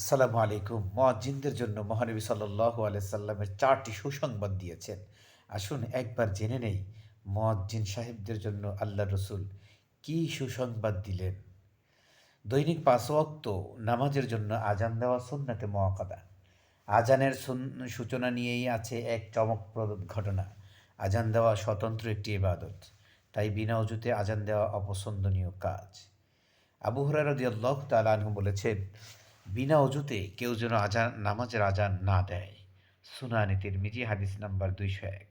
আসসালামু আলাইকুম। মুয়াজ্জিনদের জন্য মহানবী সাল্লাল্লাহু আলাইহি সাল্লামের চারটি সুসংবাদ দিয়েছেন। আসুন একবার জেনে নেই মুয়াজ্জিন সাহেবদের জন্য আল্লাহ রসুল কী সুসংবাদ দিলেন। দৈনিক পাঁচ ওয়াক্ত নামাজের জন্য আজান দেওয়া সুন্নাতে মোয়াকাদা আজানের সূচনা নিয়েই আছে এক চমকপ্রদ ঘটনা। আজান দেওয়া স্বতন্ত্র একটি ইবাদত। তাই বিনা অজুতে আজান দেওয়া অপছন্দনীয় কাজ। আবু হুরারদি আল্লাহ তালাহু বলেছেন বিনা অজুতে কেউ যেন আজান, নামাজের আজান না দেয়। সুনানি তিরমিজি, হাদিস নাম্বার দুইশো এক।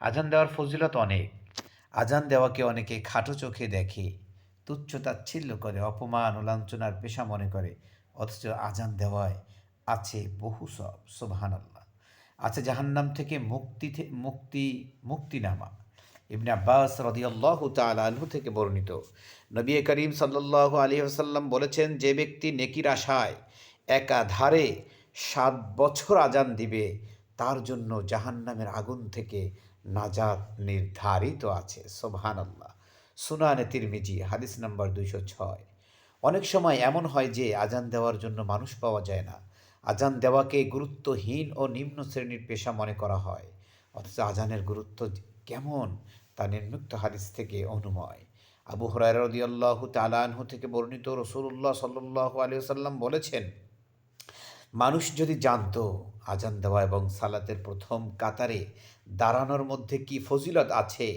আজান দেওয়ার ফজিলত অনেক। আজান দেওয়াকে অনেকে খাটো চোখে দেখে, তুচ্ছ তাচ্ছিল্য করে, অপমান ও লাঞ্ছনার পেশা মনে করে। অথচ আজান দেওয়ায় আছে বহু সব সোবাহান আল্লাহ আছে জাহান্নাম থেকে মুক্তি মুক্তি, মুক্তিনামা। ইবনে আব্বাস রদিয়াল্লাহ তাআলা আনহু থেকে বর্ণিত। নবী করিম সাল্লাল্লাহু আলী ওয়াসাল্লাম বলেছেন, যে ব্যক্তি নেকির আশায় একাধারে সাত বছর আজান দিবে, তার জন্য জাহান্নামের আগুন থেকে নাজাত নির্ধারিত আছে। সোবহান আল্লাহ সুনানে তিরমিজি, হাদিস নাম্বার দুইশো ছয়। অনেক সময় এমন হয় যে আজান দেওয়ার জন্য মানুষ পাওয়া যায় না। আজান দেওয়াকে গুরুত্বহীন ও নিম্ন শ্রেণির পেশা মনে করা হয়। অথচ আজানের গুরুত্ব কেমন তা নির্মুক্ত হাদিস থেকে অনুময়। আবু হরাই রদিয়াল্লাহ তালানহু থেকে বর্ণিত রসুল্লাহ সাল্লাহ আলিয়াল্লাম বলেছেন মানুষ যদি জানতো আজান দেওয়া এবং সালাতের প্রথম কাতারে দাঁড়ানোর মধ্যে কি ফজিলত আছে,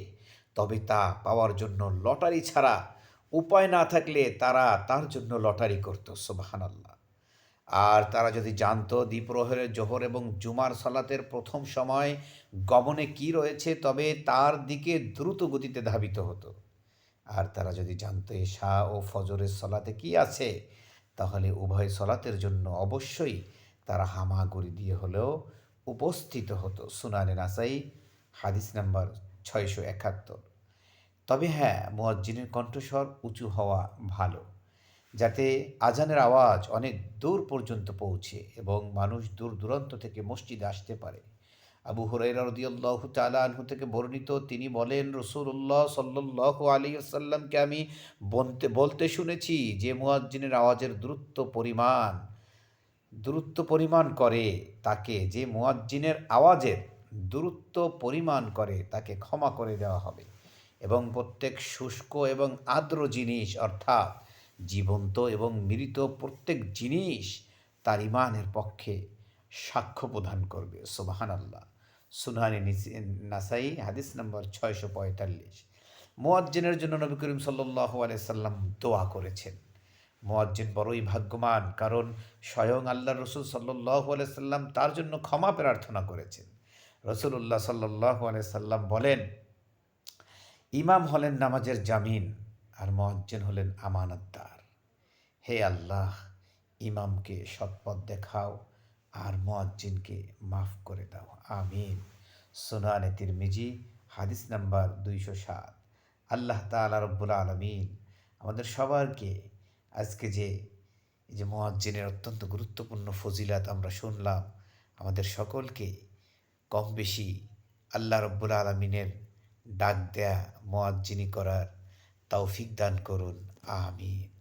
তবে তা পাওয়ার জন্য লটারি ছাড়া উপায় না থাকলে তারা তার জন্য লটারি করত সোবাহান আল্লাহ আর তারা যদি জানত দ্বীপ্রহরের জোহর এবং জুমার সালাতের প্রথম সময় গমনে কি রয়েছে, তবে তার দিকে দ্রুত গতিতে ধাবিত হতো। আর তারা যদি জানতো এশা ও ফজরের সলাতে কি আছে তাহলে উভয় সলাতের জন্য অবশ্যই তারা হামাগুড়ি দিয়ে হলেও উপস্থিত হতো। সুনানে নাসাই, হাদিস নাম্বার ছয়শো একাত্তর। তবে হ্যাঁ মুয়াজ্জিনের কণ্ঠস্বর উঁচু হওয়া ভালো, যাতে আজানের আওয়াজ অনেক দূর পর্যন্ত পৌঁছে এবং মানুষ দূর দূরান্ত থেকে মসজিদে আসতে পারে। আবু হুরাইরা রদিয়াল্লাহ তালা আনহু থেকে বর্ণিত, তিনি বলেন রসুল্লাহ সাল্লাহ আলী আসাল্লামকে আমি বলতে বলতে শুনেছি যে মুয়াজ্জিনের আওয়াজের দূরত্ব পরিমাণ দূরত্ব পরিমাণ করে তাকে, যে মুয়াজ্জিনের আওয়াজের দূরত্ব পরিমাণ করে তাকে ক্ষমা করে দেওয়া হবে এবং প্রত্যেক শুষ্ক এবং আর্দ্র জিনিস, অর্থাৎ জীবন্ত এবং মৃত প্রত্যেক জিনিস তার ইমানের পক্ষে সাক্ষ্য প্রদান করবে। সোবাহান আল্লাহ সুনহানি নাসাই, হাদিস নম্বর ছয়শো পঁয়তাল্লিশ। মোয়াজ্জিনের জন্য নবী করিম সাল্লাহ আলাইসাল্লাম দোয়া করেছেন। মোয়াজ্জিন বড়ই ভাগ্যবান, কারণ স্বয়ং আল্লাহ রসুল সাল্লাহ আলাইসাল্লাম তার জন্য ক্ষমা প্রার্থনা করেছেন। রসুল্লাহ সাল্লাহ আলাইসাল্লাম বলেন, ইমাম হলেন নামাজের জামিন আর মোয়াজ্জিন হলেন আমানতদার। হে আল্লাহ, ইমামকে সৎপথ দেখাও আর মোয়াজ্জিনকে মাফ করে দাও। আমিন। সোনানে তিরমিজি, হাদিস নাম্বার দুইশো সাত। আল্লাহ তালা রব্বুল আলমিন আমাদের সবারকে আজকে যে যে মোয়াজ্জিনের অত্যন্ত গুরুত্বপূর্ণ ফজিলাত আমরা শুনলাম, আমাদের সকলকে কম বেশি আল্লাহ রব্বুল আলমিনের ডাক দেয়া মোয়াজ্জিনি করার তৌফিক দান করুন। আমিন।